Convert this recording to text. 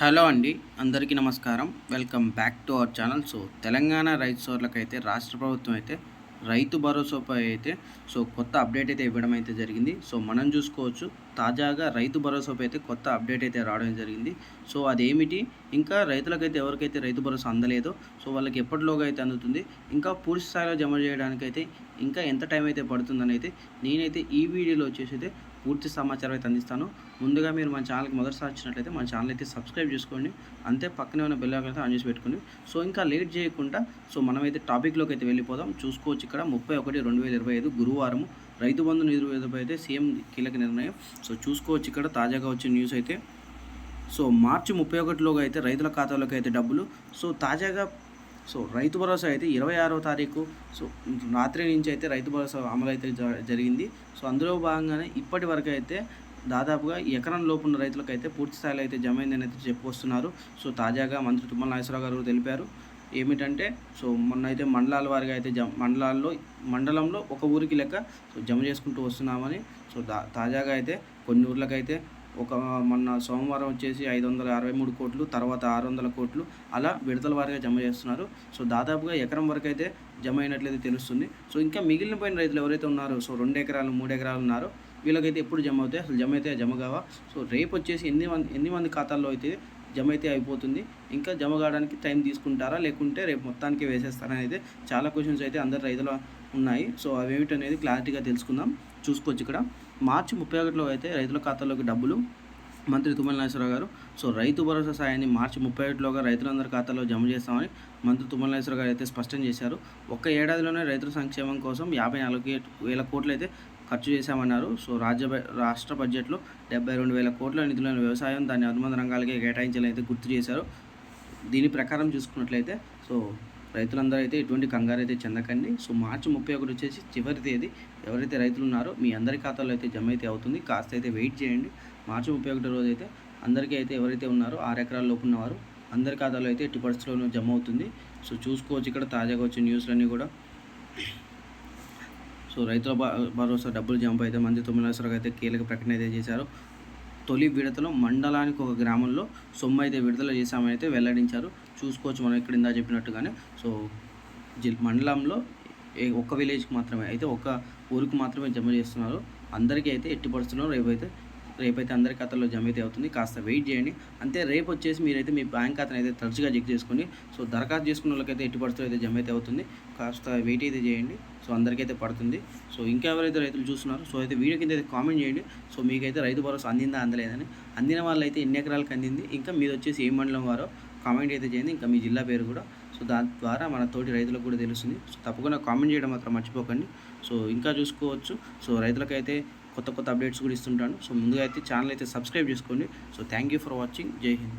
Hello అండి అందరికీ నమస్కారం. Welcome back to our channel. So Telangana రైతు సోర్లకైతే రాష్ట్ర ప్రభుత్వం అయితే రైతు భరోసాపై అయితే సో కొత్త అప్డేట్ అయితే ఇవ్వడం అయితే జరిగింది. సో మనం చూసుకోవచ్చు తాజాగా రైతు భరోసాపై అయితే కొత్త అప్డేట్ అయితే రావడం జరిగింది. సో అదేమిటి? ఇంకా రైతులకైతే ఎవరికైతే రైతు భరోసా అందలేదో సో వాళ్ళకి ఎప్పటిలోగా అయితే అందుతుంది? ఇంకా పూర్తి స్థాయిలో జమ చేయడానికైతే ఇంకా ఎంత టైం అయితే పడుతుందని అయితే నేనైతే ఈ వీడియోలో వచ్చేసి అయితే పూర్తి సమాచారం అయితే అందిస్తాను. ముందుగా మీరు మన ఛానల్కి మొదటిసారి వచ్చినట్లయితే మన ఛానల్ అయితే సబ్స్క్రైబ్ చేసుకోండి. అంతే పక్కనే ఉన్న బెల్ అయితే ఆన్ చేసి పెట్టుకోండి. సో ఇంకా లేట్ చేయకుండా సో మనమైతే టాపిక్లోకి అయితే వెళ్ళిపోదాం. చూసుకోవచ్చు ఇక్కడ ముప్పై ఒకటి రెండు వేల ఇరవై ఐదు గురువారం రైతు బంధు నిధులపై అయితే సీఎం కీలక నిర్ణయం. సో చూసుకోవచ్చు ఇక్కడ తాజాగా వచ్చిన న్యూస్ అయితే. సో మార్చి ముప్పై ఒకటిలోగా అయితే రైతుల ఖాతాలోకి అయితే డబ్బులు. సో తాజాగా సో రైతు భరోసా అయితే ఇరవై ఆరో తారీఖు. సో రాత్రి నుంచి అయితే రైతు భరోసా అమలు అయితే జ- జరిగింది. సో అందులో భాగంగానే ఇప్పటి వరకు అయితే దాదాపుగా ఎకరం లోపు ఉన్న రైతులకు అయితే పూర్తి స్థాయిలో అయితే జమ అయిందని అయితే చెప్పుకొస్తున్నారు. సో తాజాగా మంత్రి తుమ్మల నాగేశ్వరరావు గారు తెలిపారు. ఏమిటంటే సో మొన్న అయితే మండలాల వారిగా అయితే జమ మండలాల్లో మండలంలో ఒక ఊరికి లెక్క సో జమ చేసుకుంటూ వస్తున్నామని సో దా తాజాగా అయితే కొన్ని ఊర్లకైతే ఒక మొన్న సోమవారం వచ్చేసి ఐదు వందల అరవై మూడు కోట్లు తర్వాత ఆరు వందల కోట్లు అలా విడతల వారిగా జమ చేస్తున్నారు. సో దాదాపుగా ఎకరం వరకు అయితే జమ అయినట్లయితే తెలుస్తుంది. సో ఇంకా మిగిలిన పోయిన రైతులు ఎవరైతే ఉన్నారో సో రెండు ఎకరాలు మూడు ఎకరాలు ఉన్నారో వీళ్ళకైతే ఎప్పుడు జమ అవుతాయి? అసలు జమ అయితే జమ కావా? సో రేపు వచ్చేసి ఎన్ని మంది ఎన్ని మంది ఖాతాల్లో అయితే జమ అయితే అయిపోతుంది. ఇంకా జమ కావడానికి టైం తీసుకుంటారా? లేకుంటే రేపు మొత్తానికి వేసేస్తారా అనేది చాలా క్వశ్చన్స్ అయితే అందరు రైతులు ఉన్నాయి. సో అవి ఏమిటనేది క్లారిటీగా తెలుసుకుందాం. చూసుకోవచ్చు ఇక్కడ. మార్చి ముప్పై ఒకటిలో అయితే రైతుల ఖాతాలోకి డబ్బులు. మంత్రి తుమ్మల నాగేశ్వరరావు గారు సో రైతు భరోసా సాయాన్ని మార్చి ముప్పై ఒకటిలోగా రైతులందరి ఖాతాలో జమ చేస్తామని మంత్రి తుమ్మల నాగేశ్వరరావు గారు అయితే స్పష్టం చేశారు. ఒక్క ఏడాదిలోనే రైతుల సంక్షేమం కోసం యాభై నాలుగు వేల కోట్లు అయితే ఖర్చు చేశామన్నారు. సో రాజ్య బ- రాష్ట్ర బడ్జెట్లో డెబ్బై రెండు వేల కోట్ల నిధులను వ్యవసాయం దాని అనుబంధ రంగాలకే కేటాయించాలని అయితే గుర్తు చేశారు. దీని ప్రకారం చూసుకున్నట్లయితే సో రైతులందరూ అయితే ఎటువంటి కంగారు అయితే చెందకండి. సో మార్చి ముప్పై ఒకటి వచ్చేసి చివరి తేదీ ఎవరైతే రైతులు ఉన్నారో మీ అందరి ఖాతాలో అయితే జమ అయితే అవుతుంది. కాస్త అయితే వెయిట్ చేయండి. మార్చి ముప్పై ఒకటి రోజు అయితే అందరికీ అయితే ఎవరైతే ఉన్నారో ఆరు ఎకరాల లోపు ఉన్నవారు అందరి ఖాతాలో అయితే ఎట్టి పరిస్థితుల్లోనూ జమ అవుతుంది. సో చూసుకోవచ్చు ఇక్కడ తాజాగా వచ్చిన న్యూస్లన్నీ కూడా. సో రైతుల భరోసా డబ్బులు జంప్ అయితే మంది తొమ్మిది అయితే కీలక ప్రకటన అయితే చేశారు. తొలి విడతలో మండలానికి ఒక గ్రామంలో సొమ్ము అయితే విడుదల చేశామని అయితే వెల్లడించారు. చూసుకోవచ్చు మనం ఇక్కడ ఇందా చెప్పినట్టుగానే. సో జిల్ మండలంలో ఏ- ఒక్క విలేజ్కి మాత్రమే అయితే ఒక్క ఊరికి మాత్రమే జమ చేస్తున్నారు. అందరికీ అయితే ఎట్టి పడుతున్నారు అయితే రేపైతే అందరి ఖాతాలో జమ అయితే అవుతుంది. కాస్త వెయిట్ చేయండి. అంతే రేపు వచ్చేసి మీరైతే మీ బ్యాంక్ ఖాతాను అయితే తరచుగా చెక్ చేసుకోండి. సో దరఖాస్తు చేసుకున్న వాళ్ళకైతే ఎట్టి పరిస్థితుల్లో అయితే జమ అయితే అవుతుంది. కాస్త వెయిట్ అయితే చేయండి. సో అందరికైతే పడుతుంది. సో ఇంకా ఎవరైతే రైతులు చూస్తున్నారో సో అయితే వీడియో కింద అయితే కామెంట్ చేయండి. సో మీకైతే రైతు భరోసా అందిందా అందలేదని. అందిన వాళ్ళైతే ఎన్ని ఎకరాలకు అందింది ఇంకా మీరు వచ్చేసి ఏ మండలం వారో కామెంట్ అయితే చేయండి. ఇంకా మీ జిల్లా పేరు కూడా. సో దాని ద్వారా మన తోటి రైతులకు కూడా తెలుస్తుంది. సో తప్పకుండా కామెంట్ చేయడం మాత్రం మర్చిపోకండి. సో ఇంకా చూసుకోవచ్చు. సో రైతులకైతే కొత్త కొత్త అప్డేట్స్ కూడా ఇస్తుంటాను. సో ముందుగా అయితే ఛానల్ అయితే సబ్స్క్రైబ్ చేసుకోండి. So thank you for watching. Jai Hind.